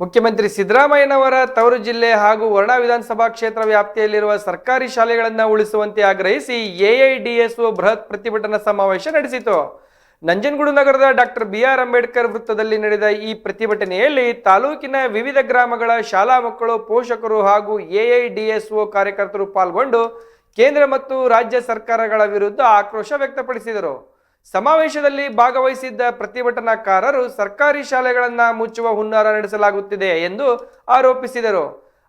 ಮುಖ್ಯಮಂತ್ರಿ ಸಿದ್ದರಾಮಯ್ಯನವರ ತವರು ಜಿಲ್ಲೆ ಹಾಗೂ ವರ್ಣಾ ವಿಧಾನಸಭಾ ಕ್ಷೇತ್ರ ವ್ಯಾಪ್ತಿಯಲ್ಲಿರುವ ಸರ್ಕಾರಿ ಶಾಲೆಗಳನ್ನು ಉಳಿಸುವಂತೆ ಆಗ್ರಹಿಸಿ ಎಐಡಿಎಸ್ಒ ಬೃಹತ್ ಪ್ರತಿಭಟನಾ ಸಮಾವೇಶ ನಡೆಸಿತು. ನಂಜನಗೂಡು ನಗರದ ಡಾಕ್ಟರ್ ಬಿ ಆರ್ ಅಂಬೇಡ್ಕರ್ ವೃತ್ತದಲ್ಲಿ ನಡೆದ ಈ ಪ್ರತಿಭಟನೆಯಲ್ಲಿ ತಾಲೂಕಿನ ವಿವಿಧ ಗ್ರಾಮಗಳ ಶಾಲಾ ಮಕ್ಕಳು, ಪೋಷಕರು ಹಾಗೂ ಎಐಡಿಎಸ್ಒ ಕಾರ್ಯಕರ್ತರು ಪಾಲ್ಗೊಂಡು ಕೇಂದ್ರ ಮತ್ತು ರಾಜ್ಯ ಸರ್ಕಾರಗಳ ವಿರುದ್ಧ ಆಕ್ರೋಶ ವ್ಯಕ್ತಪಡಿಸಿದರು. ಸಮಾವೇಶದಲ್ಲಿ ಭಾಗವಹಿಸಿದ್ದ ಪ್ರತಿಭಟನಾಕಾರರು ಸರ್ಕಾರಿ ಶಾಲೆಗಳನ್ನು ಮುಚ್ಚುವ ಹುನ್ನಾರ ನಡೆಸಲಾಗುತ್ತಿದೆ ಎಂದು ಆರೋಪಿಸಿದರು.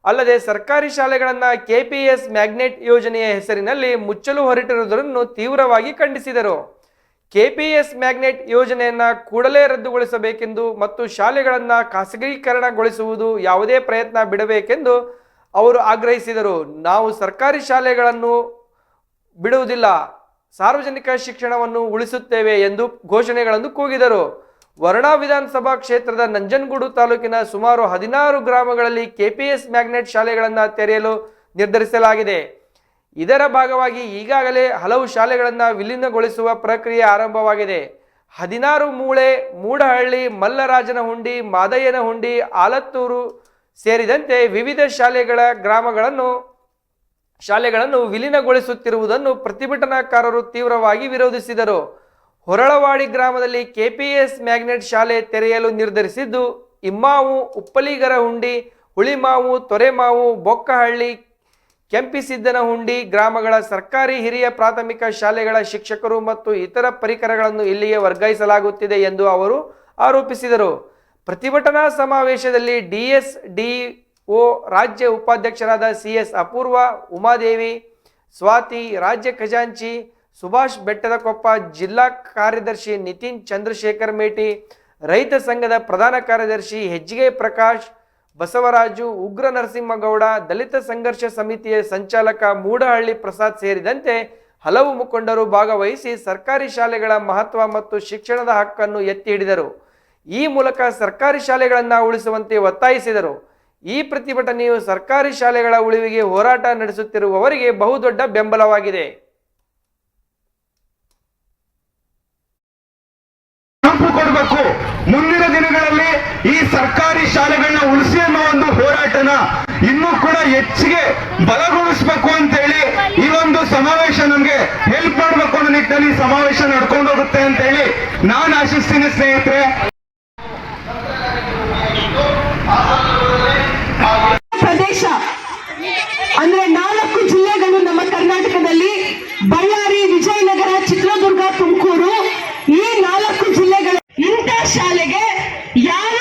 ಅಲ್ಲದೆ ಸರ್ಕಾರಿ ಶಾಲೆಗಳನ್ನು ಕೆಪಿಎಸ್ ಮ್ಯಾಗ್ನೆಟ್ ಯೋಜನೆಯ ಹೆಸರಿನಲ್ಲಿ ಮುಚ್ಚಲು ಹೊರಟಿರುವುದನ್ನು ತೀವ್ರವಾಗಿ ಖಂಡಿಸಿದರು. ಕೆಪಿಎಸ್ ಮ್ಯಾಗ್ನೆಟ್ ಯೋಜನೆಯನ್ನು ಕೂಡಲೇ ರದ್ದುಗೊಳಿಸಬೇಕೆಂದು ಮತ್ತು ಶಾಲೆಗಳನ್ನು ಖಾಸಗೀಕರಣಗೊಳಿಸುವುದು ಯಾವುದೇ ಪ್ರಯತ್ನ ಬಿಡಬೇಕೆಂದು ಅವರು ಆಗ್ರಹಿಸಿದರು. ನಾವು ಸರ್ಕಾರಿ ಶಾಲೆಗಳನ್ನು ಬಿಡುವುದಿಲ್ಲ. ಸಾರ್ವಜನಿಕ ಶಿಕ್ಷಣವನ್ನು ಉಳಿಸುತ್ತೇವೆ ಎಂದು ಘೋಷಣೆಗಳನ್ನು ಕೂಗಿದರು. ವರ್ಣಾ ವಿಧಾನಸಭಾ ಕ್ಷೇತ್ರದ ನಂಜನಗೂಡು ತಾಲೂಕಿನ ಸುಮಾರು ಹದಿನಾರು ಗ್ರಾಮಗಳಲ್ಲಿ ಕೆಪಿಎಸ್ ಮ್ಯಾಗ್ನೆಟ್ ಶಾಲೆಗಳನ್ನು ತೆರೆಯಲು ನಿರ್ಧರಿಸಲಾಗಿದೆ. ಇದರ ಭಾಗವಾಗಿ ಈಗಾಗಲೇ ಹಲವು ಶಾಲೆಗಳನ್ನು ವಿಲೀನಗೊಳಿಸುವ ಪ್ರಕ್ರಿಯೆ ಆರಂಭವಾಗಿದೆ. ಹದಿನಾರು ಮೂಳೆ, ಮೂಡಹಳ್ಳಿ ಮಲ್ಲರಾಜನ ಹುಂಡಿ ಮಾದಯ್ಯನ ಹುಂಡಿ ಆಲತ್ತೂರು ಸೇರಿದಂತೆ ವಿವಿಧ ಶಾಲೆಗಳ ಗ್ರಾಮಗಳನ್ನು ಶಾಲೆಗಳನ್ನು ವಿಲೀನಗೊಳಿಸುತ್ತಿರುವುದನ್ನು ಪ್ರತಿಭಟನಾಕಾರರು ತೀವ್ರವಾಗಿ ವಿರೋಧಿಸಿದರು. ಹೊರಳವಾಡಿ ಗ್ರಾಮದಲ್ಲಿ ಕೆಪಿಎಸ್ ಮ್ಯಾಗ್ನೆಟ್ ಶಾಲೆ ತೆರೆಯಲು ನಿರ್ಧರಿಸಿದ್ದು, ಇಮ್ಮಾವು ಉಪ್ಪಲಿಗರ ಹುಂಡಿ ಹುಳಿಮಾವು, ತೊರೆಮಾವು, ಬೊಕ್ಕಹಳ್ಳಿ, ಕೆಂಪಿಸಿದ್ದನಹುಂಡಿ ಗ್ರಾಮಗಳ ಸರ್ಕಾರಿ ಹಿರಿಯ ಪ್ರಾಥಮಿಕ ಶಾಲೆಗಳ ಶಿಕ್ಷಕರು ಮತ್ತು ಇತರ ಪರಿಕರಗಳನ್ನು ಇಲ್ಲಿಗೆ ವರ್ಗಾಯಿಸಲಾಗುತ್ತಿದೆ ಎಂದು ಅವರು ಆರೋಪಿಸಿದರು. ಪ್ರತಿಭಟನಾ ಸಮಾವೇಶದಲ್ಲಿ ಡಿಎಸ್ ಡಿಒ ರಾಜ್ಯ ಉಪಾಧ್ಯಕ್ಷರಾದ ಸಿ ಎಸ್ ಅಪೂರ್ವ, ಉಮಾದೇವಿ, ಸ್ವಾತಿ, ರಾಜ್ಯ ಖಜಾಂಚಿ, ಸುಭಾಷ್ ಬೆಟ್ಟದಕೊಪ್ಪ, ಜಿಲ್ಲಾ ಕಾರ್ಯದರ್ಶಿ ನಿತಿನ್ ಚಂದ್ರಶೇಖರ್ ಮೇಟಿ, ರೈತ ಸಂಘದ ಪ್ರಧಾನ ಕಾರ್ಯದರ್ಶಿ ಹೆಜ್ಜಿಗೆ ಪ್ರಕಾಶ್, ಬಸವರಾಜು, ಉಗ್ರ ನರಸಿಂಹಗೌಡ, ದಲಿತ ಸಂಘರ್ಷ ಸಮಿತಿಯ ಸಂಚಾಲಕ ಮೂಡಹಳ್ಳಿ ಪ್ರಸಾದ್ ಸೇರಿದಂತೆ ಹಲವು ಮುಖಂಡರು ಭಾಗವಹಿಸಿ ಸರ್ಕಾರಿ ಶಾಲೆಗಳ ಮಹತ್ವ ಮತ್ತು ಶಿಕ್ಷಣದ ಹಕ್ಕನ್ನು ಎತ್ತಿ ಹಿಡಿದರು. ಈ ಮೂಲಕ ಸರ್ಕಾರಿ ಶಾಲೆಗಳನ್ನು ಉಳಿಸುವಂತೆ ಒತ್ತಾಯಿಸಿದರು. ಈ ಪ್ರತಿಭಟನೆಯು ಸರ್ಕಾರಿ ಶಾಲೆಗಳ ಉಳಿವಿಗೆ ಹೋರಾಟ ನಡೆಸುತ್ತಿರುವವರಿಗೆ ಬಹುದೊಡ್ಡ ಬೆಂಬಲವಾಗಿದೆ. ಕೊಡಬೇಕು. ಮುಂದಿನ ದಿನಗಳಲ್ಲಿ ಈ ಸರ್ಕಾರಿ ಶಾಲೆಗಳನ್ನ ಉಳಿಸಿ ಅನ್ನೋ ಒಂದು ಹೋರಾಟನ ಇನ್ನೂ ಕೂಡ ಹೆಚ್ಚಿಗೆ ಬಲಗೊಳಿಸಬೇಕು ಅಂತ ಹೇಳಿ ಈ ಒಂದು ಸಮಾವೇಶ ನಮ್ಗೆ ಹೆಲ್ಪ್ ಮಾಡಬೇಕು ಅನ್ನೋ ನಿಟ್ಟಿನಲ್ಲಿ ಸಮಾವೇಶ ನಡ್ಕೊಂಡು ಹೋಗುತ್ತೆ ಅಂತ ಹೇಳಿ ನಾನು ಆಶಿಸ್ತೀನಿ ಸ್ನೇಹಿತರೆ. ಚಿತ್ರದುರ್ಗ ತುಮಕೂರು ಈ ನಾಲ್ಕು ಜಿಲ್ಲೆಗಳ ಇಂಥ ಶಾಲೆಗೆ ಯಾರು